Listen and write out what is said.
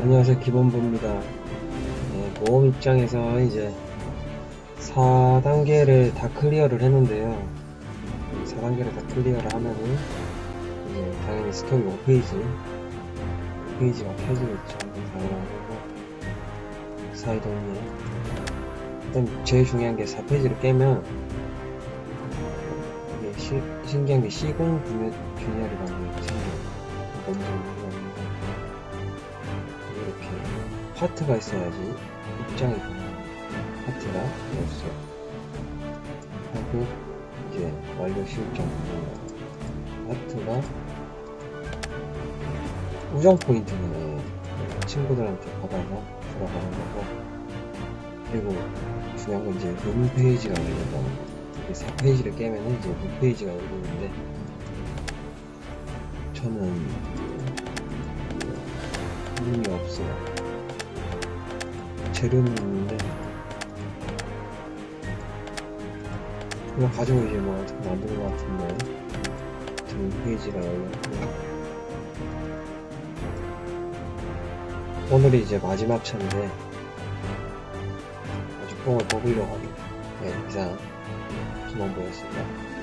안녕하세요. 기본부입니다. 네, 모험 입장에서 이제 4단계를 다 클리어를 했는데요. 4단계를 다 클리어를 하면은 이제 당연히 스토리 5페이지 5페이지가 펴지겠죠. 당연한 거고 사이동님 일단 제일 중요한 게 4페이지를 깨면 이게 시, 신기한 게 시공 분야, 분야를 생겨요. 뭔지 파트가 있어야지 입장이 파트가 없어 하고 이제 완료 실정. 파트가 우정 포인트는 친구들한테 받아서 들어가는 거고 그리고 중요한 건 이제 룸 페이지가 열린다는 거 4페이지를 깨면은 이제 룸 페이지가 열리는데 저는 룸이 없어요 재료는 있는데. 그냥 가지고 이제 뭐 어떻게 만드는 것 같은데. 전 페이지가 열렸고. 오늘이 이제 마지막 차인데. 아주 뽕을 뽑으려고 합니다 네 이상. 김원보였습니다